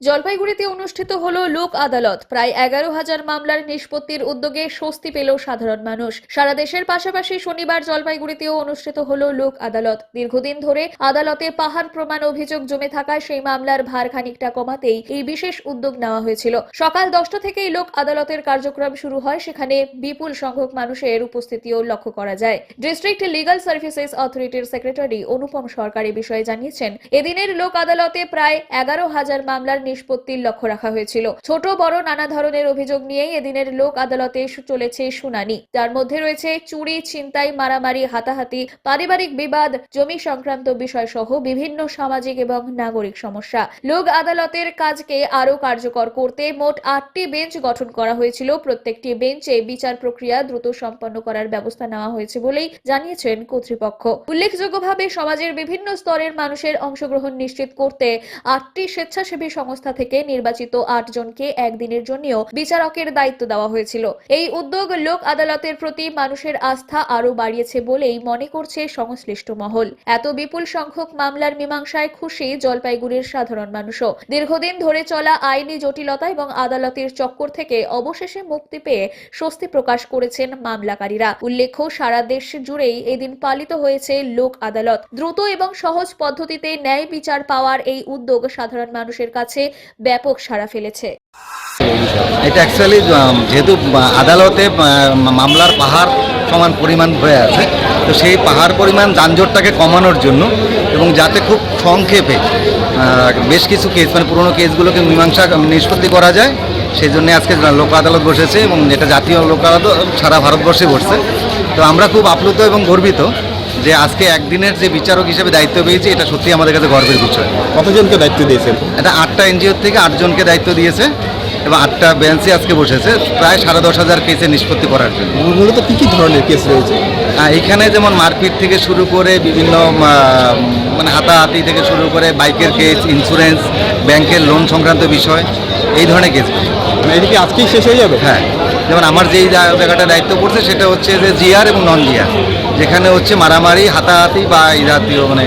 জলপাইগুড়িতে অনুষ্ঠিত হলো লোক আদালত। প্রায় এগারো হাজার মামলার নিষ্পত্তির উদ্যোগে স্বস্তি পেল সাধারণ মানুষ। সারা দেশের পাশাপাশি শনিবার জলপাইগুড়িতেও অনুষ্ঠিত হলো লোক আদালত। দীর্ঘদিন ধরে আদালতে পাহাড় প্রমাণ অভিযোগ জমে থাকা সেই মামলার ভার খানিকটা কমাতেই এই বিশেষ উদ্যোগ নেওয়া হয়েছিল। সকাল দশটা থেকেই লোক আদালতের কার্যক্রম শুরু হয়, সেখানে বিপুল সংখ্যক মানুষের উপস্থিতিও লক্ষ্য করা যায়। ডিস্ট্রিক্ট লিগাল সার্ভিসেস অথরিটির সেক্রেটারি অনুপম সরকার এ বিষয়ে জানিয়েছেন, এদিনের লোক আদালতে প্রায় এগারো হাজার মামলার নিষ্পত্তির লক্ষ্য রাখা হয়েছিল। ছোট, বড় নানা ধরনের অভিযোগ নিয়েই এদিনের লোক আদালতে চলেছে শুনানি। তার মধ্যে রয়েছে চুরি, ছিনতাই, মারামারি, হাতাহাতি, পারিবারিক বিবাদ, জমি সংক্রান্ত বিষয় সহ বিভিন্ন সামাজিক এবং নাগরিক সমস্যা। লোক আদালতের কাজকে আরও কার্যকর করতে মোট আটটি বেঞ্চ গঠন করা হয়েছিল। প্রত্যেকটি বেঞ্চে বিচার প্রক্রিয়া দ্রুত সম্পন্ন করার ব্যবস্থা নেওয়া হয়েছে বলেই জানিয়েছেন কর্তৃপক্ষ। উল্লেখযোগ্যভাবে সমাজের বিভিন্ন স্তরের মানুষের অংশগ্রহণ নিশ্চিত করতে আটটি স্বেচ্ছাসেবী সংস্থা থেকে নির্বাচিত আট জনকে একদিনের জন্যও বিচারকের দায়িত্ব দেওয়া হয়েছিল। এই উদ্যোগ লোক আদালতের প্রতি মানুষের আস্থা আরও বাড়িয়েছে বলেই মনে করছে সংশ্লিষ্ট মহল। এত বিপুল সংখ্যক মামলার মীমাংসায় খুশি জলপাইগুড়ির সাধারণ মানুষও। দীর্ঘদিন ধরে চলা আইনি জটিলতা এবং আদালতের চক্কর থেকে অবশেষে মুক্তি পেয়ে স্বস্তি প্রকাশ করেছেন মামলাকারীরা। উল্লেখ্য, সারা দেশ জুড়েই এদিন পালিত হয়েছে লোক আদালত। দ্রুত এবং সহজ পদ্ধতিতে ন্যায় বিচার পাওয়ার এই উদ্যোগ সাধারণ মানুষের কাছে ব্যাপক সাড়া ফেলেছে। এটা অ্যাকচুয়ালি যেহেতু আদালতে মামলার পাহাড় সমান পরিমাণ হয়ে আছে, তো সেই পাহাড় পরিমাণ যানজটটাকে কমানোর জন্য এবং যাতে খুব সংক্ষেপে বেশ কিছু কেস মানে পুরোনো কেসগুলোকে মীমাংসা নিষ্পত্তি করা যায় সেই জন্য আজকে লোক আদালত বসেছে এবং যেটা জাতীয় লোক আদালত, সারা ভারতবর্ষে বসছে। তো আমরা খুব আপ্লুত এবং গর্বিত যে আজকে একদিনের যে বিচারক হিসেবে দায়িত্ব পেয়েছি এটা সত্যি আমাদের কাছে গর্বের বিষয়। কতজনকে দায়িত্ব দিয়েছেন? এটা আটটা এনজিওর থেকে আটজনকে দায়িত্ব দিয়েছে এবং আটটা বেঞ্চে আজকে বসেছে প্রায় সাড়ে দশ হাজার কেসে নিষ্পত্তি করার জন্য। মূলত কি কি ধরনের কেস রয়েছে? এখানে যেমন মারপিট থেকে শুরু করে বিভিন্ন মানে হাতাহাতি থেকে শুরু করে বাইকের কেস ইন্স্যুরেন্স ব্যাংকের লোন সংক্রান্ত বিষয় এই ধরনের কেস। এদিকে আজকেই শেষ হয়ে যাবে? হ্যাঁ যেমন আমার যেই জায়গাটা দায়িত্ব পড়ছে সেটা হচ্ছে যে জিআর এবং নন জিআর যেখানে হচ্ছে মারামারি হাতাহাতি বা এই জাতীয় মানে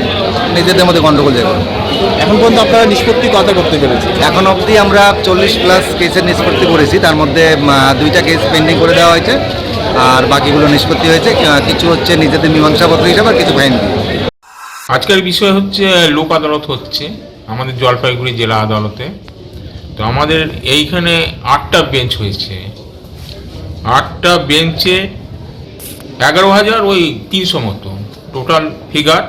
নিজেদের মধ্যে গণ্ডগোল যেগুলো এখন পর্যন্ত আপনারা নিষ্পত্তি কথা করতে পেরেছেন? এখন অবধি আমরা চল্লিশ প্লাস কেসের নিষ্পত্তি করেছি। তার মধ্যে দুইটা কেস পেন্ডিং করে দেওয়া হয়েছে। আর বাকিগুলো নিষ্পত্তি হয়েছে। কিছু হচ্ছে নিজেদের মীমাংসাপত্র হিসাবে আর কিছু ফাইন আজকের বিষয় হচ্ছে লোক আদালত হচ্ছে আমাদের জলপাইগুড়ি জেলা আদালতে। তো আমাদের এইখানে আটটা বেঞ্চ হয়েছে। আটটা বেঞ্চে এগারো হাজার ওই তিনশো মতো টোটাল ফিগার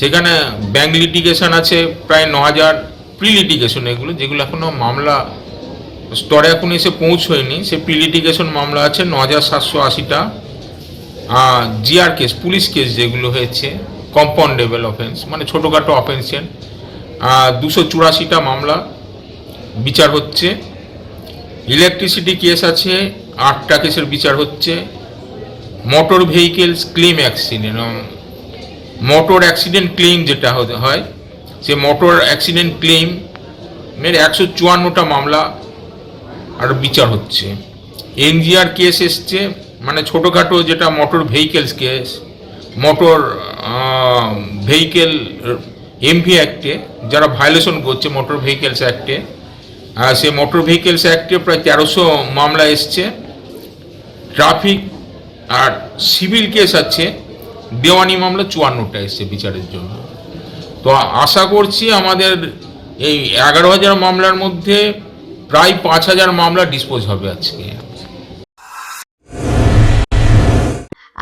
সেখানে ব্যাংক লিটিগেশন আছে, প্রায় ন হাজার প্রি লিটিগেশন এগুলো, যেগুলো এখনও মামলা স্তরে এখন এসে পৌঁছয়নি। সে প্রি লিটিগেশন মামলা আছে ন হাজার সাতশো আশিটা। জিআর কেস পুলিশ কেস যেগুলো হয়েছে কম্পাউন্ডেবল অফেন্স মানে ছোটোখাটো অফেন্সের দুশো চুরাশিটা মামলা বিচার হচ্ছে। ইলেকট্রিসিটি কেস আছে, আটটা কেসের বিচার হচ্ছে। Motor vehicles claim accident motor accident claim যেটা হয়, সে মোটর অ্যাক্সিডেন্ট ক্লেমের একশো চুয়ান্নটা মামলা আর বিচার হচ্ছে। এনজিআর কেস এসছে মানে ছোটোখাটো যেটা motor vehicles case motor vehicle MV অ্যাক্টে যারা ভায়োলেশন করছে মোটর ভেহিকেলস অ্যাক্টে সে মোটর ভেহিকেলস অ্যাক্টে প্রায় তেরোশো মামলা এসছে। ট্রাফিক আর সিভিল কেস আছে, দেওয়ানি মামলা চুয়ান্নটা এসছে বিচারের জন্য। তো আশা করছি আমাদের এই এগারো হাজার মামলার মধ্যে প্রায় পাঁচ হাজার মামলা ডিসপোজ হবে আজকে।